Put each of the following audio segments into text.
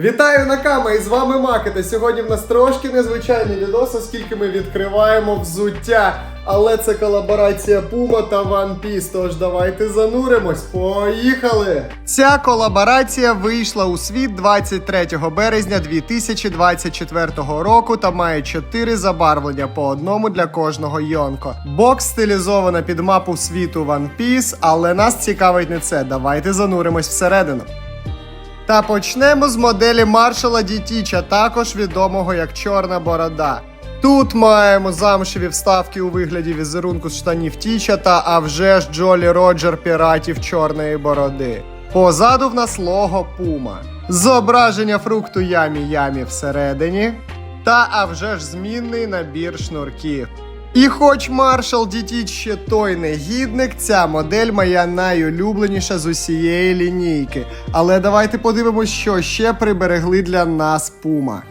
Вітаю Накама! І з вами Макета. Сьогодні в нас трошки незвичайний відос, оскільки ми відкриваємо взуття. Але це колаборація Puma та One Piece, тож давайте зануримось. Поїхали! Ця колаборація вийшла у світ 23 березня 2024 року та має 4 забарвлення по одному для кожного Йонко. Бокс стилізована під мапу світу One Piece, але нас цікавить не це. Давайте зануримось всередину. Та почнемо з моделі маршала Дітіча, також відомого як Чорна Борода. Тут маємо замшеві вставки у вигляді візерунку з штанів Тіча та а вже ж Джолі Роджер піратів Чорної Бороди. Позаду в нас лого Пума. Зображення фрукту Ямі Ямі всередині. Та а вже ж змінний набір шнурків. І хоч маршал Дітіч ще той негідник, ця модель моя найулюбленіша з усієї лінійки. Але давайте подивимось, що ще приберегли для нас Пума.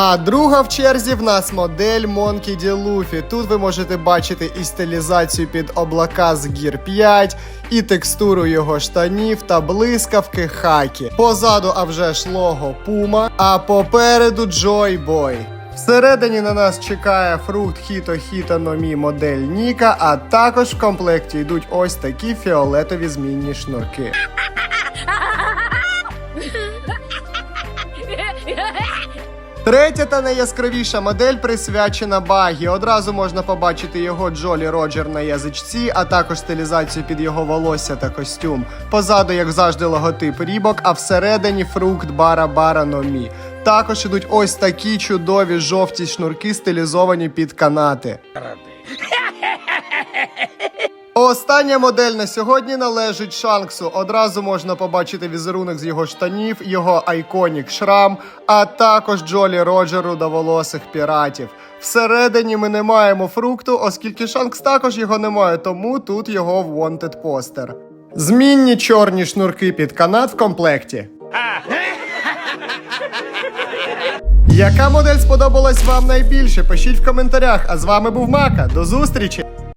А друга в черзі в нас модель Monkey D. Luffy. Тут ви можете бачити і стилізацію під облака з Gear 5, і текстуру його штанів та блискавки хакі. Позаду, а вже ж лого Puma, а попереду Joy Boy. Всередині на нас чекає фрукт Хіто Хіто Номі модель Ніка, а також в комплекті йдуть ось такі фіолетові змінні шнурки. Третя та найяскравіша модель присвячена Багі. Одразу можна побачити його Джолі Роджер на язичці, а також стилізацію під його волосся та костюм. Позаду, як завжди, логотип Рібок, а всередині фрукт Бара Бара Номі. Також ідуть ось такі чудові жовті шнурки, стилізовані під канати. Остання модель на сьогодні належить Шанксу. Одразу можна побачити візерунок з його штанів, його айконік шрам, а також Джолі Роджеру до волосих піратів. Всередині ми не маємо фрукту, оскільки Шанкс також його не має, тому тут його wanted постер. Змінні чорні шнурки під канат в комплекті. Яка модель сподобалась вам найбільше? Пишіть в коментарях. А з вами був Мака. До зустрічі!